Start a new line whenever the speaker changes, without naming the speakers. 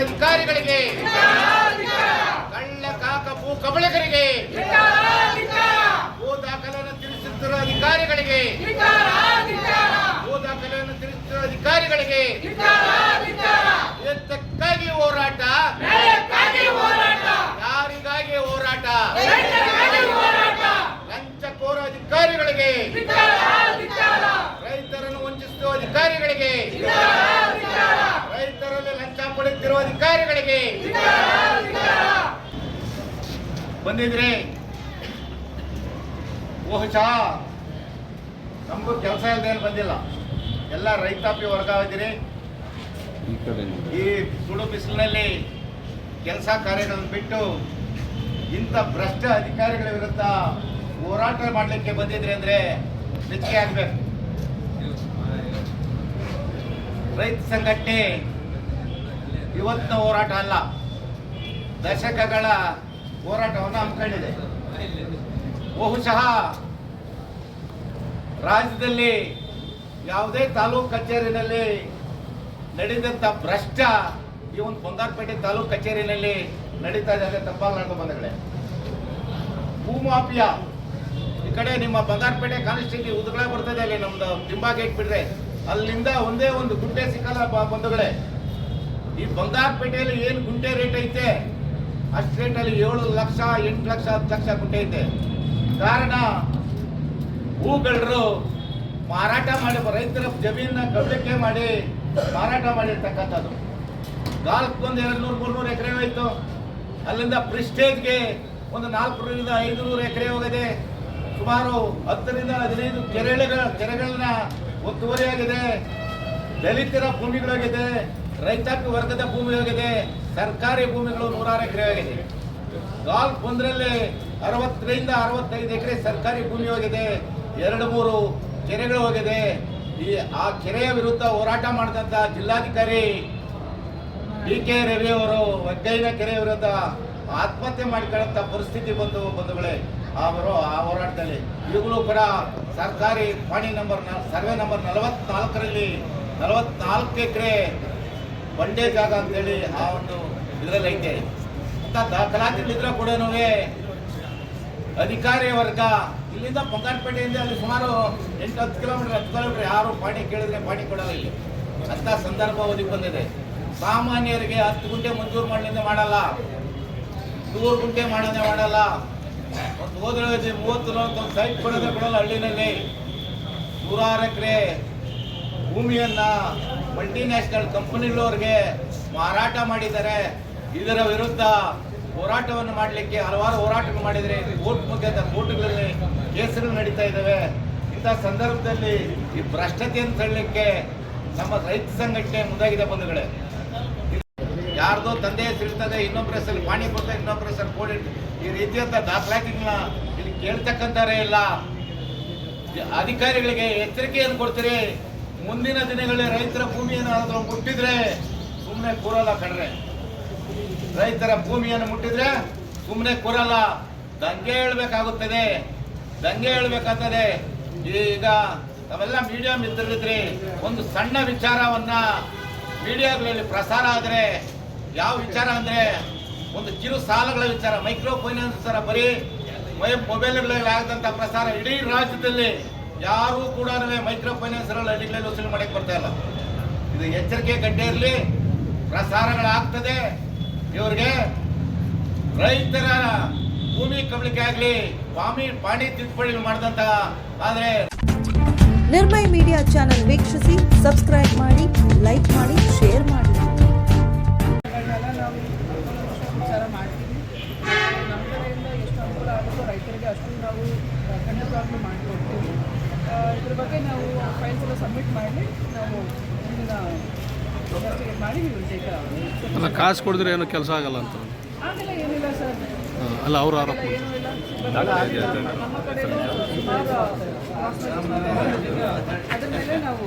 ಅಧಿಕಾರಿಗಳಿಗೆ ಕಳ್ಳ ಕಾಕ ಭೂ ಕಬಳಕರಿಗೆ ಭೂ ತಿಳಿಸುತ್ತಿರುವ ಅಧಿಕಾರಿಗಳಿಗೆ ಭೂ ದಾಖಲೆಯನ್ನು ಅಧಿಕಾರಿಗಳಿಗೆ ಅಧಿಕಾರಿಗಳಿಗೆ. ಬಂದಿದ್ರೆ ಬಹುಶಃ ನಮಗೂ ಕೆಲಸ ಇಲ್ಲದೆ ಬಂದಿಲ್ಲ. ಎಲ್ಲ ರೈತಾಪಿ ವರ್ಗ ಇದ್ದೀರಿ
ಈ
ಸುಳು ಬಿಸಿಲಿನಲ್ಲಿ ಕೆಲಸ ಕಾರ್ಯಗಳನ್ನು ಬಿಟ್ಟು ಇಂಥ ಭ್ರಷ್ಟ ಅಧಿಕಾರಿಗಳ ವಿರುದ್ಧ ಹೋರಾಟ ಮಾಡಲಿಕ್ಕೆ ಬಂದಿದ್ರಿ ಅಂದರೆ ಮೆಚ್ಚುಗೆ ಆಗಬೇಕು. ರೈತ ಸಂಘಟನೆ ಇವತ್ತಿನ ಹೋರಾಟ ಅಲ್ಲ. ದಶಕಗಳ ಹೋರಾಟವನ್ನು ಹಮ್ಮಿಕೊಂಡಿದೆ. ಬಹುಶಃ ರಾಜ್ಯದಲ್ಲಿ ಯಾವುದೇ ತಾಲೂಕು ಕಚೇರಿನಲ್ಲಿ ನಡೆದಂಥ ಭ್ರಷ್ಟ ಈ ಒಂದು ಬಂಗಾರಪೇಟೆ ತಾಲೂಕು ಕಚೇರಿನಲ್ಲಿ ನಡೀತಾ ಇದೆ ತಪ್ಪಾಗಲಾರ್ದು ಬಂದಗಳೇ ಭೂಮಾಫಿಯಾ. ಈ ಕಡೆ ನಿಮ್ಮ ಬಂಗಾರಪೇಟೆ ಕಾನ್ಸ್ಟಿಟ್ಯೂಟಿ ಉದ್ಗಳ ಬರ್ತದೆ ಅಲ್ಲಿ ನಮ್ದು ದಿಂಬಾ ಗೇಟ್ ಬಿಡ್ರೆ ಅಲ್ಲಿಂದ ಒಂದೇ ಒಂದು ಗುಡ್ಡೆ ಸಿಕ್ಕಲ್ಲ ಬಂಧುಗಳೇ. ಈ ಬಂಗಾರಪೇಟೆಯಲ್ಲಿ ಏನು ಗುಂಟೆ ರೇಟ್ ಐತೆ? ಅಷ್ಟು ರೇಟಲ್ಲಿ ಏಳು ಲಕ್ಷ, ಎಂಟು ಲಕ್ಷ, ಹತ್ತು ಲಕ್ಷ ಗುಂಟೆ ಐತೆ. ಕಾರಣ, ಹೂಗಳರು ಮಾರಾಟ ಮಾಡಿ ರೈತರ ಜಮೀನ ಕಬ್ಬಕ್ಕೆ ಮಾಡಿ ಮಾರಾಟ ಮಾಡಿರ್ತಕ್ಕಂಥದ್ದು. ನಾಲ್ಕು ಒಂದು ಎರಡು ನೂರು ಮೂರ್ನೂರು ಎಕರೆ ಹೋಯ್ತು. ಅಲ್ಲಿಂದ ಪ್ರಿಸ್ಟೇಜ್ಗೆ ಒಂದು ನಾಲ್ಕರಿಂದ ಐದು ನೂರು ಎಕರೆ ಹೋಗಿದೆ. ಸುಮಾರು ಹತ್ತರಿಂದ ಹದಿನೈದು ಕೆರೆಗಳ ಕೆರೆಗಳನ್ನ ಒತ್ತುವರಿಯಾಗಿದೆ. ದಲಿತರ ಭೂಮಿಗಳಾಗಿದೆ. ರೈತಾಪಿ ವರ್ಗದ ಭೂಮಿ ಹೋಗಿದೆ ಸರ್ಕಾರಿ ಭೂಮಿಗಳು ನೂರಾರು ಎಕರೆ ಆಗಿದೆ. ಗಾಲ್ಫ್ ಒಂದರಲ್ಲಿ ಅರವತ್ತರಿಂದ ಅರವತ್ತೈದು ಎಕರೆ ಸರ್ಕಾರಿ ಭೂಮಿ ಹೋಗಿದೆ. ಎರಡು ಮೂರು ಕೆರೆಗಳು ಹೋಗಿದೆ. ಈ ಆ ಕೆರೆಯ ವಿರುದ್ಧ ಹೋರಾಟ ಮಾಡಿದಂಥ ಜಿಲ್ಲಾಧಿಕಾರಿ ಡಿ ಕೆ ರವಿ ಅವರು ಒಗ್ಗೈನ ಕೆರೆ ವಿರುದ್ಧ ಆತ್ಮಹತ್ಯೆ ಮಾಡಿಕೊಳ್ಳಂತ ಪರಿಸ್ಥಿತಿ ಬಂದು ಬಂಧುಗಳೇ ಅವರು ಆ ಹೋರಾಟದಲ್ಲಿ ಈಗಲೂ ಕೂಡ ಸರ್ಕಾರಿ ಪಾಣಿ ನಂಬರ್ ಸರ್ವೆ ನಂಬರ್ ನಲವತ್ನಾಲ್ಕರಲ್ಲಿ ನಲವತ್ನಾಲ್ಕು ಎಕರೆ ಬಂಡೆ ಜಾಗ ಅಂತೇಳಿ ಆ ಒಂದು ಇದರಲ್ಲಿ ಐತೆ. ಅಂತ ದಾಖಲಾತಿಗಳಿದ್ರೆ ಕೂಡ ಅಧಿಕಾರಿ ವರ್ಗ ಇಲ್ಲಿಂದ ಬಂಗಾರಪೇಟೆಯಿಂದ ಅಲ್ಲಿ ಸುಮಾರು ಎಂಟು ಹತ್ತು ಕಿಲೋಮೀಟರ್ ಹತ್ತು ಕಿಲೋಮೀಟರ್ ಯಾರು ಪಾಣಿ ಕೇಳಿದ್ರೆ ಪಾಣಿ ಕೊಡಲ್ಲ ಇಲ್ಲಿ. ಅಂತ ಸಂದರ್ಭ ಒದಗಿ ಬಂದಿದೆ. ಸಾಮಾನ್ಯರಿಗೆ ಹತ್ತು ಗುಂಟೆ ಮಂಜೂರು ಮಾಡಲಿಂದ ಮಾಡಲ್ಲ. ನೂರು ಗುಂಟೆ ಮಾಡೋದೇ ಮಾಡಲ್ಲ. ಒಂದು ಹೋದ್ರೆ ಮೂವತ್ತು ನಲವತ್ತೊಂದು ಸೈಟ್ ಕೊಡೋದೇ ಕೊಡಲ್ಲ ಹಳ್ಳಿನಲ್ಲಿ. ನೂರಾರು ಎಕರೆ ಭೂಮಿಯನ್ನ ಮಲ್ಟಿನ್ಯಾಷನಲ್ ಕಂಪನಿಗಳವ್ರಿಗೆ ಮಾರಾಟ ಮಾಡಿದ್ದಾರೆ ಇದರ ವಿರುದ್ಧ ಹೋರಾಟವನ್ನು ಮಾಡಲಿಕ್ಕೆ ಹಲವಾರು ಹೋರಾಟಗಳು ಮಾಡಿದರೆ ಕೋರ್ಟ್ ಮುಖ್ಯದ ಕೋರ್ಟ್ಗಳಲ್ಲಿ ಕೇಸುಗಳು ನಡೀತಾ ಇದ್ದಾವೆ. ಇಂಥ ಸಂದರ್ಭದಲ್ಲಿ ಈ ಭ್ರಷ್ಟತೆಯನ್ನು ತಳ್ಳಲಿಕ್ಕೆ ನಮ್ಮ ರೈತ ಸಂಘಟನೆ ಮುಂದಾಗಿದೆ ಬಂಧುಗಳೇ. ಯಾರ್ದೋ ತಂದೆ ಹೆಸರಿರ್ತದೆ ಇನ್ನೊಬ್ಬರ ಹೆಸರು ಪಾಣಿ ಕೊಡ್ತಾರೆ ಇನ್ನೊಬ್ಬರ ಹೆಸರು ಕೋಡಿ ಈ ರೀತಿಯಂತ ದಾಖಲಾತಿಗಳನ್ನ ಇಲ್ಲಿ ಕೇಳ್ತಕ್ಕಂಥವರೇ ಇಲ್ಲ. ಅಧಿಕಾರಿಗಳಿಗೆ ಎಚ್ಚರಿಕೆಯನ್ನು ಕೊಡ್ತೀರಿ. ಮುಂದಿನ ದಿನಗಳಲ್ಲಿ ರೈತರ ಭೂಮಿಯನ್ನು ಅದನ್ನು ಮುಟ್ಟಿದ್ರೆ ಸುಮ್ಮನೆ ಕೂರಲ್ಲ ಕಣ್ರೆ. ರೈತರ ಭೂಮಿಯನ್ನು ಮುಟ್ಟಿದ್ರೆ ಸುಮ್ಮನೆ ಕೂರಲ್ಲ. ದಂಗೆ ಹೇಳ್ಬೇಕಾಗುತ್ತದೆ. ದಂಗೆ ಹೇಳ್ಬೇಕಾಗ್ತದೆ. ಈಗ ತಾವೆಲ್ಲ ಮೀಡಿಯಾ ಮಿತ್ರರಿದ್ರಿ, ಒಂದು ಸಣ್ಣ ವಿಚಾರವನ್ನ ಮೀಡಿಯಾಗಳಲ್ಲಿ ಪ್ರಸಾರ ಆದರೆ, ಯಾವ ವಿಚಾರ ಅಂದ್ರೆ ಒಂದು ಕಿರು ಸಾಲಗಳ ವಿಚಾರ ಮೈಕ್ರೋ ಫೈನಾನ್ಸ್ ವಿಚಾರ ಬರೀ ಮೊಬೈಲ್ಗಳಲ್ಲಿ ಆಗದಂತ ಪ್ರಸಾರ ಇಡೀ ರಾಜ್ಯದಲ್ಲಿ ಯಾರೂ ಕೂಡ ಮೈಕ್ರೋ ಫೈನಾನ್ಸ್ ಹಳ್ಳಿಗಳಲ್ಲಿ ವಸೂಲಿ ಮಾಡಕ್ಕೆ ಬರ್ತಾ ಇಲ್ಲ. ಇದು ಎಚ್ಚರಿಕೆ ಗಡ್ಡೆ ಇರಲಿ, ಪ್ರಸಾರಗಳಾಗ್ತದೆ. ಇವ್ರಿಗೆ ರೈತರ ಭೂಮಿ ಕಬಳಿಕೆ ಆಗಲಿ, ಸ್ವಾಮಿ ಪಾಣಿ ತಿದ್ದುಪಡಿ ಮಾಡಿದಂತ ಆದ್ರೆ
ನಿರ್ಮಯ ಮೀಡಿಯಾ ಚಾನೆಲ್ ವೀಕ್ಷಿಸಿ, ಸಬ್ಸ್ಕ್ರೈಬ್ ಮಾಡಿ, ಲೈಕ್ ಮಾಡಿ, ಶೇರ್ ಮಾಡಿ.
ಸಬ್ಮಿಟ್ ಮಾಡಿ ನಾವು ಮುಂದಿನ ಇನ್ವೆಸ್ಟಿಗೇಟ್ ಮಾಡಿ we will
ಅಲ್ಲ ಕಾಸು ಕೊಡಿದ್ರೆ ಏನೋ ಕೆಲಸ ಆಗಲ್ಲ ಅಂತ.
ಆಮೇಲೆ ಏನಿಲ್ಲ ಸರ್.
ಅಲ್ಲ ಅವ್ರ ಆರೋಪ.
ಏನೂ ಇಲ್ಲ. But ನಮ್ಮ ಕಡೆಯಿಂದ ಸುಮಾರು ಅದ್ರ ಮೇಲೆ ನಾವು